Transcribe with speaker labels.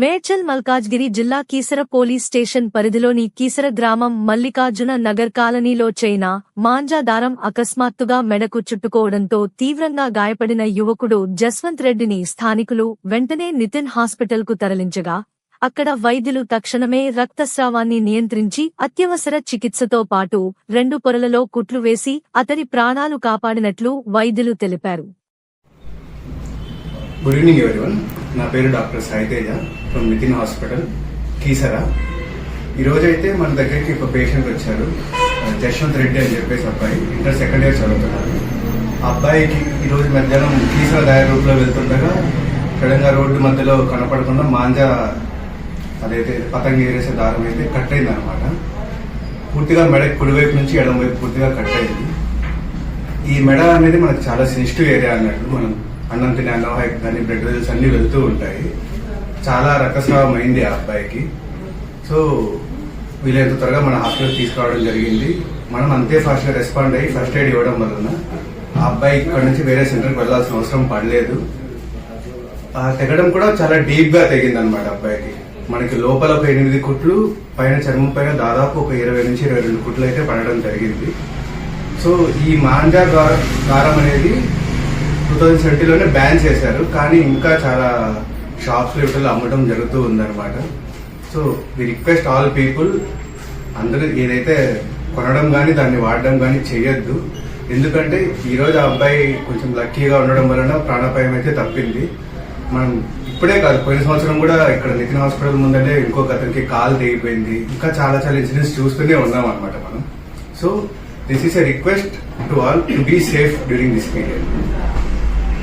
Speaker 1: మేడ్చల్ మల్కాజ్గిరి జిల్లా Keesara police station పరిధిలోని కీసర గ్రామం మల్లికార్జున నగర్ కాలనీలో చైనా మాంజా దారం అకస్మాత్తుగా మెడకు చుట్టుకోవడంతో తీవ్రంగా గాయపడిన యువకుడు జస్వంత్ రెడ్డిని స్థానికులు వెంటనే నితిన్ హాస్పిటల్కు తరలించగా అక్కడ వైద్యులు తక్షణమే రక్తస్రావాన్ని నియంత్రించి అత్యవసర చికిత్సతో పాటు రెండు పొరలలో కుట్లు వేసి అతడి ప్రాణాలు కాపాడినట్లు వైద్యులు తెలిపారు.
Speaker 2: గుడ్ ఈవినింగ్ ఎవరివన్ నా పేరు doctor Saiteja from Nitin hospital Keesara. ఈరోజు అయితే మన దగ్గరికి ఒక పేషెంట్ వచ్చారు జశ్వంత్ రెడ్డి అని చెప్పేసి అబ్బాయి. ఇంటర్ సెకండ్ ఇయర్ చదువుతున్నారు ఆ అబ్బాయికి ఈరోజు మధ్యాహ్నం కీసరా దారి రూట్లో వెళ్తుండగా సడన్గా రోడ్డు మధ్యలో కనపడకుండా మాంజా అదైతే పతంగి ఏరేసే దారం అయితే కట్ అయింది అనమాట పూర్తిగా మెడ కుడివైపు నుంచి ఎడమ వైపు పూర్తిగా కట్ అయింది ఈ మెడ అనేది మనకు చాలా సెన్సిటివ్ ఏరియా అన్నట్టు మనం అన్నం తినే అన్నం హైక్ కానీ బ్లడ్ వెజల్స్ అన్ని వెళ్తూ ఉంటాయి. చాలా రక్తస్రావం అయింది ఆ అబ్బాయికి. సో వీలైనంత త్వరగా మన హాస్పిటల్ తీసుకురావడం జరిగింది. మనం అంతే ఫాస్ట్గా రెస్పాండ్ అయ్యి ఫస్ట్ ఎయిడ్ ఇవ్వడం వలన ఆ అబ్బాయి ఇక్కడ నుంచి వేరే సెంటర్కి వెళ్ళాల్సిన అవసరం పడలేదు. ఆ తెగడం కూడా చాలా డీప్గా తెగింది అనమాట అబ్బాయికి. మనకి లోపల ఒక ఎనిమిది కుట్లు పైన చర్మం పైన దాదాపు ఒక ఇరవై నుంచి ఇరవై రెండు కుట్లు అయితే పడడం జరిగింది. సో ఈ మాంజా గా- గారం అనేది టూ థౌజండ్ సెవెంటీలోనే బ్యాన్ చేశారు. కానీ ఇంకా చాలా షాప్స్లో అమ్మడం జరుగుతూ ఉందన్నమాట. So we request all people అందరూ ఏదైతే కొనడం కానీ దాన్ని వాడడం కానీ చేయొద్దు. ఎందుకంటే ఈరోజు ఆ అబ్బాయి కొంచెం లక్కీగా ఉండడం వలన ప్రాణాపాయం అయితే తప్పింది. మనం ఇప్పుడే కాదు పోయిన సంవత్సరం కూడా ఇక్కడ నితిన్ హాస్పిటల్ ముందనే ఇంకొక అతనికి కాల్ తెగిపోయింది. ఇంకా చాలా చాలా ఇన్సిడెంట్స్ చూస్తూనే ఉన్నాం అనమాట మనం. So this is a request to all to be safe during this period